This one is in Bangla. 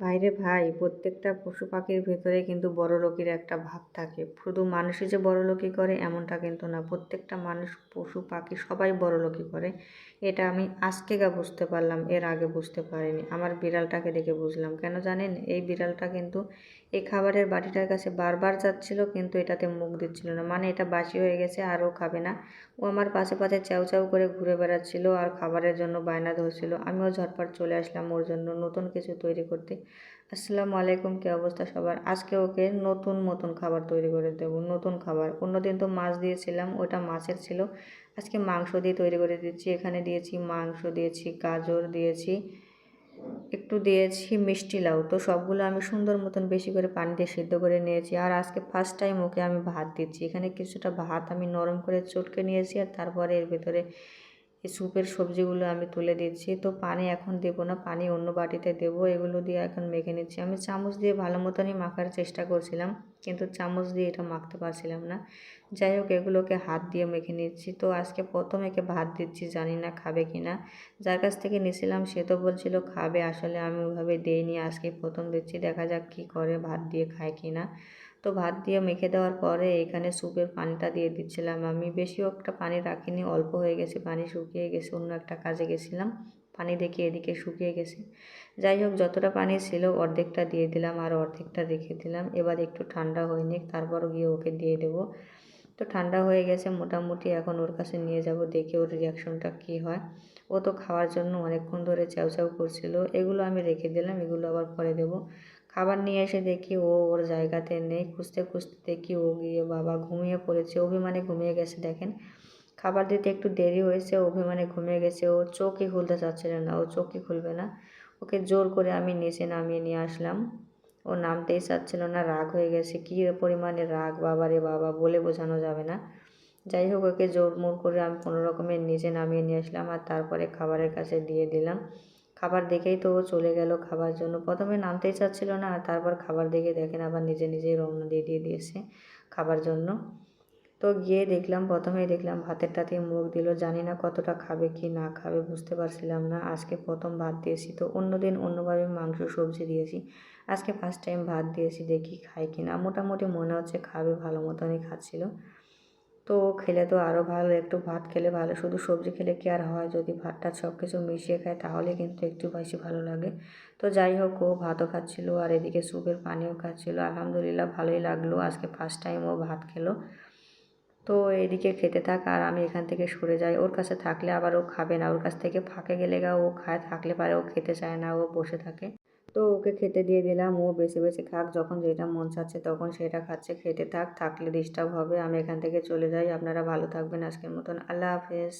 ভাইরে ভাই, প্রত্যেকটা পশু পাখির ভেতরে কিন্তু বড় লোকের একটা ভাব থাকে। শুধু মানুষই যে বড় লোকই করে এমনটা কিন্তু না। প্রত্যেকটা মানুষ, পশু, পাখি সবাই বড় লোকই করে। এটা আমি আজকে গা বুঝতে পারলাম, এর আগে বুঝতে পারিনি। আমার বিড়ালটাকে দেখে বুঝলাম। কেন জানেন? এই বিড়ালটা কিন্তু এই খাবারের বাটিটার কাছে বারবার যাচ্ছিল, কিন্তু এটাতে মুখ দিচ্ছিল না। মানে এটা বাসি হয়ে গেছে, আর ও খাবে না। ও আমার পাশে পাশে চাউ চাউ করে ঘুরে বেড়াচ্ছিল, আর খাবারের জন্য বায়না ধরছিল। আমিও ঝটপট চলে আসলাম ওর জন্য নতুন কিছু তৈরি করতে। আসসালামু আলাইকুম, কী অবস্থা সবার? আজকে ওকে নতুন নতুন খাবার তৈরি করে দেব, নতুন খাবার। অন্যদিন তো মাছ দিয়েছিলাম, ওটা মাছের ছিল। আজকে মাংস দিয়ে তৈরি করে দিচ্ছি, এখানে দিয়েছি মাংস, দিয়েছি গাজর, দিয়েছি একটু দিয়েছি মিষ্টি লাউ। তো সবগুলো আমি সুন্দর মতন বেশি করে পানি দিয়ে সিদ্ধ করে নিয়েছি। আর আজকে ফার্স্ট টাইম ওকে আমি ভাত দিচ্ছি। এখানে কিছুটা ভাত আমি নরম করে চটকে নিয়েছি আর তারপরে এর ভেতরে এই স্যুপের সবজিগুলো আমি তুলে দিচ্ছি। তো পানি এখন দেবো না, পানি অন্য বাটিতে দেবো। এগুলো দিয়ে এখন মেখে নিচ্ছি। আমি চামচ দিয়ে ভালো মতনই মাখার চেষ্টা করছিলাম, কিন্তু চামচ দিয়ে এটা মাখতে পারছিলাম না। যাই হোক, এগুলোকে হাত দিয়ে মেখে নিচ্ছি। তো আজকে প্রথম একে ভাত দিচ্ছি, জানি না খাবে কি না। যার কাছ থেকে নিয়েছিলাম সে তো বলছিল খাবে, আসলে আমি ওইভাবে দিইনি। আজকে প্রথম দিচ্ছি, দেখা যাক কী করে ভাত দিয়ে খায় কি না। তো ভাত দিয়ে মেখে দেওয়ার পরে এখানে স্যুপের পানিটা দিয়ে দিচ্ছিলাম। আমি বেশিও একটা পানি রাখিনি, অল্প হয়ে গেছে পানি, শুকিয়ে গেছে, অন্য একটা কাজে গেছিলাম। পানি দেখে এদিকে শুকিয়ে গেছে। যাই হোক, যতটা পানি ছিল অর্ধেকটা দিয়ে দিলাম আর অর্ধেকটা রেখে দিলাম। এবার একটু ঠান্ডা হয়নি তারপর গিয়ে ওকে দিয়ে দেবো। তো ঠান্ডা হয়ে গেছে, মোটামুটি এখন ওর কাছে নিয়ে যাব, দেখে ওর রিয়াকশনটা কী হয়। ও তো খাওয়ার জন্য অনেকক্ষণ ধরে চাউ করছিল। এগুলো আমি রেখে দিলাম, এগুলো আবার পরে দেবো। খাবার নিয়ে এসে দেখি ও ওর জায়গাতে নেই। খুঁজতে খুঁজতে দেখি ও গিয়ে বাবা ঘুমিয়ে পড়েছে। অভিমানে ঘুমিয়ে গেছে, দেখেন। খাবার দিতে একটু দেরি হয়েছে, অভিমানে ঘুমিয়ে গেছে। ও চোখই খুলতে চাচ্ছিল না, ও চোখই খুলবে না। ওকে জোর করে আমি নিচে নামিয়ে নিয়ে আসলাম। ও নামতেই চাচ্ছিল না, রাগ হয়ে গেছে। কী পরিমাণে রাগ, বাবা রে বাবা? বলে বোঝানো যাবে না। যাই হোক, ওকে জোর মোর করে আমি কোনো রকমের নিচে নামিয়ে নিয়ে আসলাম আর তারপরে খাবারের কাছে দিয়ে দিলাম। খাবার দেখেই তো ও চলে গেল খাবার জন্য। প্রথমে নামতেই চাচ্ছিল না, আর তারপর খাবার দেখে দেখেন আবার নিজে নিজেই রওনা দিয়ে দিয়ে দিয়েছে খাবার জন্য। তো গিয়ে দেখলাম, প্রথমেই দেখলাম ভাতেরটাতে মুখ দিল, জানি না কতটা খাবে কি না খাবে, বুঝতে পারছিলাম না। আজকে প্রথম ভাত দিয়েছি তো অন্যদিন অন্যভাবে মাংস, সবজি দিয়েছি। আজকে ফার্স্ট টাইম ভাত দিয়েছি, দেখি খায় কি না। মোটামুটি মনে হচ্ছে খাবে, ভালো মতনই খাচ্ছিল। তো খেলে তো আরও ভালো, একটু ভাত খেলে ভালো, শুধু সবজি খেলে কি আর হয়? যদি ভাতটা সব কিছু মিশিয়ে খায় তাহলে কিন্তু একটু বেশি ভালো লাগে। তো যাই হোক, ও ভাতও খাচ্ছিলো আর এদিকে স্যুপের পানিও খাচ্ছিলো। আলহামদুলিল্লাহ ভালোই লাগল, আজকে ফার্স্ট টাইম ও ভাত খেলো। তো এদিকে খেতে থাক আর আমি এখান থেকে সরে যাই। ওর কাছে থাকলে আবার ও খাবে না, ওর কাছ থেকে ফাঁকে গেলে গা ও খায়, থাকলে পারে ও খেতে চায় না, ও বসে থাকে। তো ওকে খেতে দিয়ে দিলাম। ও বেছে বেছে খাক, যখন যেটা মন চাচ্ছে তখন সেটা খাচ্ছে, খেতে থাক, থাকলে ডিস্টার্ব হবে। আমি এখান থেকে চলে যাই। আপনারা ভালো থাকবেন আজকের মতন। আল্লাহ হাফেজ।